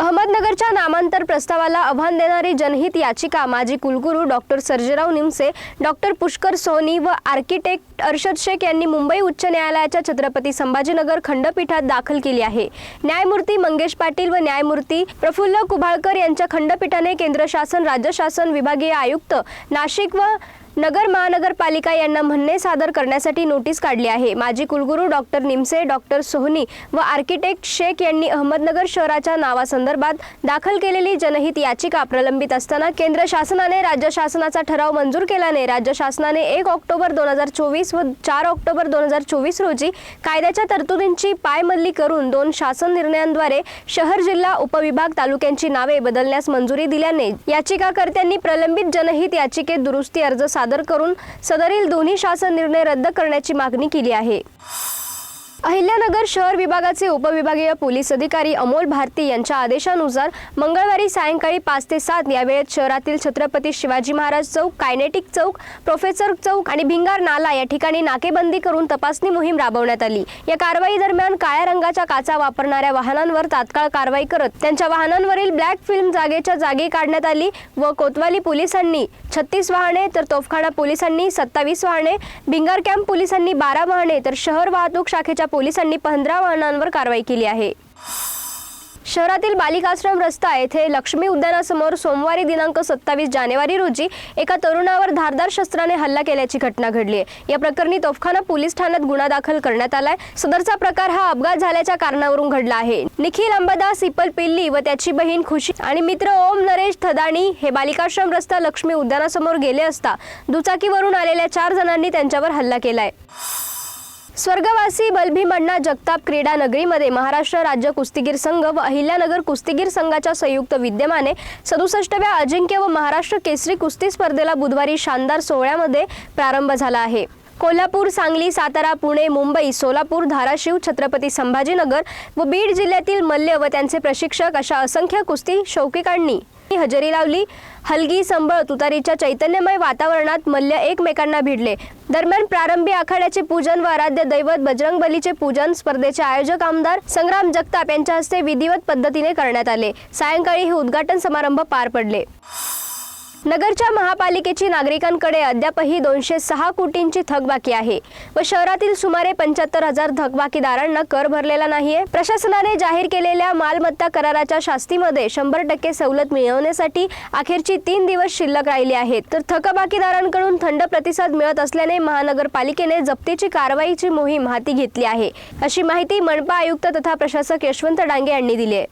अहमदनगरच्या नामांतर प्रस्तावाला आव्हान देणारी जनहित याचिका माजी कुलगुरू डॉक्टर सर्जेराव निमसे डॉक्टर पुष्कर सोनी व आर्किटेक्ट अर्शद शेख यांनी मुंबई उच्च न्यायालयाच्या छत्रपती संभाजीनगर खंडपीठात दाखल केली आहे. न्यायमूर्ती मंगेश पाटील व न्यायमूर्ती प्रफुल्ल कुभाळकर यांच्या खंडपीठाने केंद्र शासन राज्य शासन विभागीय आयुक्त नाशिक व नगर महानगरपालिका यांना म्हणणे सादर करण्यासाठी नोटीस काढली आहे. माजी कुलगुरू डॉक्टर निमसे डॉक्टर सोहनी व आर्किटेक्ट शेख यांनी अहमदनगर शहराच्या नावासंदर्भात दाखल केलेली जनहित याचिका प्रलंबित असताना केंद्र शासनाने राज्य शासनाचा ठराव मंजूर केल्याने राज्य शासनाने एक ऑक्टोबर दोन हजार चोवीस व चार ऑक्टोबर दोन हजार चोवीस रोजी कायद्याच्या तरतुदींची पायमल्ली करून दोन शासन निर्णयांद्वारे शहर जिल्हा उपविभाग तालुक्यांची नावे बदलण्यास मंजुरी दिल्याने याचिकाकर्त्यांनी प्रलंबित जनहित याचिकेत दुरुस्ती अर्ज सादर करून सदरील दोन्ही शासन निर्णय रद्द करण्याची मागणी केली आहे. अहिल्यानगर शहर विभागाचे उपविभागीय पोलीस अधिकारी अमोल भारती यांच्या आदेशानुसार मंगळवारी सायंकाळी पाच ते सात या वेळेत शहरातील छत्रपती शिवाजी महाराज चौक कायनेटिक चौक प्रोफेसर चौक आणि भिंगार नाला या ठिकाणी नाकेबंदी करून तपासणी मोहीम राबवण्यात आली. या कारवाई दरम्यान काळ्या रंगाच्या काचा वापरणाऱ्या वाहनांवर तात्काळ कारवाई करत त्यांच्या वाहनांवरील ब्लॅक फिल्म जागेच्या जागी काढण्यात आली व कोतवाली पोलिसांनी छत्तीस वाहने तर तोफखाना पोलिसांनी सत्तावीस वाहने भिंगार कॅम्प पोलिसांनी बारा वाहने तर शहर वाहतूक शाखेच्या पोलिसांनी पंधरा वाहनांवर कारवाई केली आहे. शहरातील बालिकाश्रम रस्ता येथे लक्ष्मी उद्यानासमोर सोमवारी दिनांक सत्तावीस जानेवारी रोजी एका तरुणावर धारदार शस्त्राने हल्ला केल्याची घटना घडली आहे. या प्रकरणी तोफखाना पोलीस ठाण्यात गुन्हा दाखल करण्यात आलाय. सदरचा प्रकार हा अपघात झाल्याच्या कारणावरून घडला आहे. निखिल अंबादास इपल पिल्ली व त्याची बहीण खुशी आणि मित्र ओम नरेश थदाणी हे बालिकाश्रम रस्ता लक्ष्मी उद्यानासमोर गेले असता दुचाकीवरून आलेल्या चार जणांनी त्यांच्यावर हल्ला केलाय. स्वर्गवासी बलभीमण्णा जगताप क्रीडा नगरीमध्ये महाराष्ट्र राज्य कुस्तीगीर संघ व अहिल्यानगर कुस्तीगीर संघाच्या संयुक्त विद्यमाने सदुसष्टव्या अजिंक्य व महाराष्ट्र केसरी कुस्ती स्पर्धेला बुधवारी शानदार सोहळ्यामध्ये प्रारंभ झाला आहे. कोल्हापूर सांगली सातारा पुणे मुंबई सोलापूर धाराशिव छत्रपती संभाजीनगर व बीड जिल्ह्यातील मल्ल व त्यांचे प्रशिक्षक अशा असंख्य कुस्ती शौकिकांनी हजेरी लावली. हलगी संबळ तुतारीच्या चैतन्यमय वातावरणात मल्ल एकमेकांना भिडले. दरम्यान प्रारंभी आखाड्याचे पूजन व आराध्य दैवत बजरंग बलीचे पूजन स्पर्धेचे आयोजक आमदार संग्राम जगताप यांच्या हस्ते विधिवत पद्धतीने करण्यात आले. सायंकाळी हे उद्घाटन समारंभ पार पडले. नगरच्या महापालिकेची नागरिकांकडे अद्यापही दोनशे सहा कोटींची थकबाकी आहे व शहरातील सुमारे पंच्याहत्तर हजार थकबाकीदारांना कर भरलेला नाहीये. प्रशासनाने जाहीर केलेल्या मालमत्ता कराराच्या शास्तीमध्ये शंभर टक्के सवलत मिळवण्यासाठी अखेरची तीन दिवस शिल्लक राहिली आहेत. तर थकबाकीदारांकडून थंड प्रतिसाद मिळत असल्याने महानगरपालिकेने जप्तीची कारवाईची मोहीम हाती घेतली आहे. अशी माहिती मनपा आयुक्त तथा प्रशासक यशवंत डांगे यांनी दिली आहे